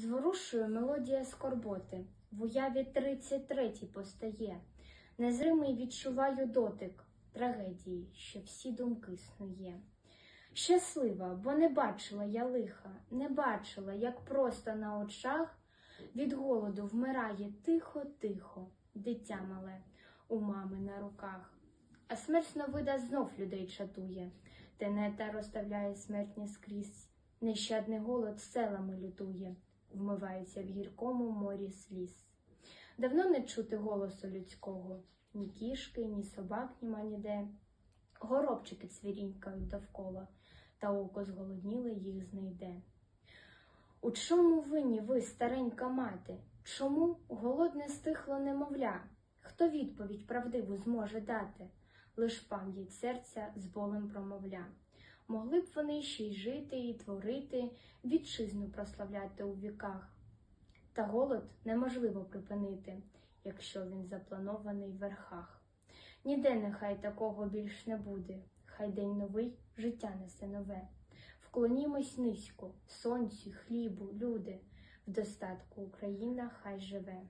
Зворушує мелодія скорботи, в уяві тридцять третій постає. Незримий відчуваю дотик трагедії, що всі думки снує. Щаслива, бо не бачила я лиха, не бачила, як просто на очах від голоду вмирає тихо-тихо, дитя мале у мами на руках. А смерть сновида знов людей чатує, тенета розставляє смертні скрізь. Нещадний голод селами лютує, вмивається в гіркому морі сліз. Давно не чути голосу людського, ні кішки, ні собак, німа ніде. Горобчики цвірінькають довкола, та око зголодніле їх знайде. У чому винні ви, старенька мати? Чому голодне стихло немовля? Хто відповідь правдиву зможе дати? Лиш пам'ять серця з болем промовля. Могли б вони ще й жити і творити, вітчизну прославляти у віках. Та голод неможливо припинити, якщо він запланований в верхах. Ніде нехай такого більш не буде, хай день новий життя несе нове. Вклонімось низько, сонцю, хлібу, люди, в достатку Україна хай живе.